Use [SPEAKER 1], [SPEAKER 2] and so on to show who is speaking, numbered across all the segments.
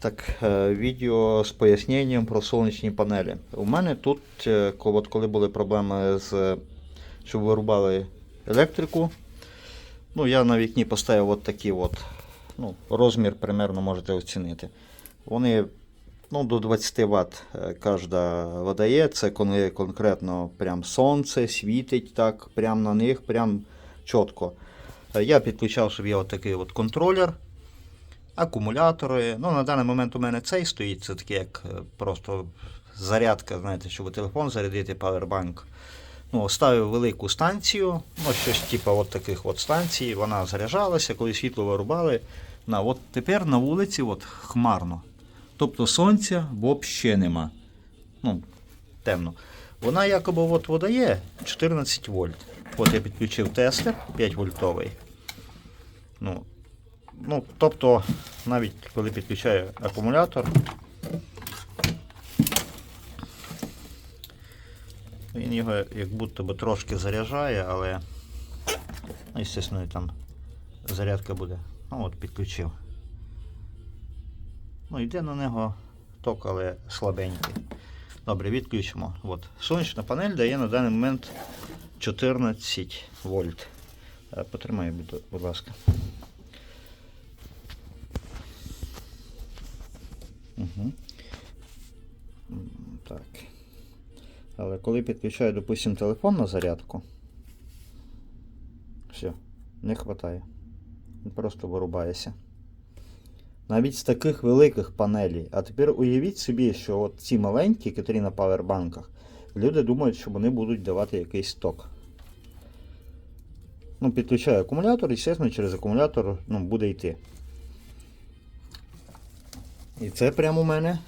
[SPEAKER 1] Так, е, відео з поясненням про сонячні панелі. У мене тут, е, коли були проблеми з щоб вирубали електрику, ну, я на вікні поставив от такі от, ну, розмір примерно можете оцінити. Вони ну, до 20 Вт кожна видає. Це коли конкретно прям сонце світить так, прям на них, прям чітко. Е, Я підключав собі от такий от контролер акумулятори. Ну, на даний момент у мене цей стоїть, це таке як е, просто зарядка, знаєте, щоб телефон зарядити, павербанк. Ну, ставив велику станцію, ну, щось типу от таких от станцій, вона заряджалася, коли світло вирубали. На, от тепер на вулиці от хмарно. Тобто сонця взагалі нема. Ну, темно. Вона якоби от видає 14 вольт. От я підключив тестер 5 вольтовий. Ну, Ну, тобто, навіть коли підключаю акумулятор, він його як будто би трошки заряджає, але, ну, звісно, там зарядка буде. Ну от підключив. Ну, йде на нього ток, але слабенький. Добре, відключимо. От. Сонячна панель дає на даний момент 14 вольт. Е, Потримай, будь- будь ласка. Угу. Так. Але коли підключаю, допустим, телефон на зарядку, все, не вистачає. Просто вирубається. Навіть з таких великих панелей. А тепер уявіть собі, що от ці маленькі, які на павербанках, люди думають, що вони будуть давати якийсь ток. Ну, підключаю акумулятор, і, звісно, через акумулятор ну, буде йти. І це прямо у мене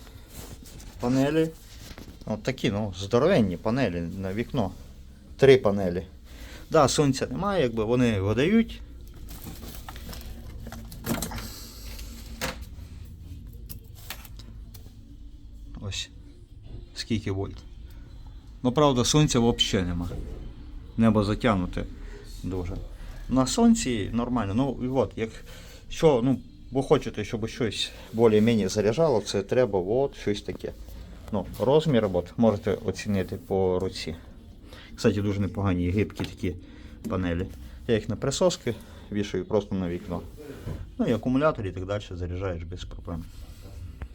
[SPEAKER 1] панелі. От такі, ну, здоровенні панелі на вікно. Три панелі. Да, сонця немає, якби вони видають. Ось. Скільки вольт. Ну, правда, сонця взагалі нема. Небо затягнуте дуже. На сонці нормально. Ну, і от, якщо, ну, ви хочете, щоб щось більш-менш заряджало, це треба от щось таке. Ну, розмір от, можете оцінити по руці. Кстати, дуже непогані гибкі такі панелі. Я їх на присоски вішаю просто на вікно. Ну і акумулятор і так далі заряджаєш без проблем.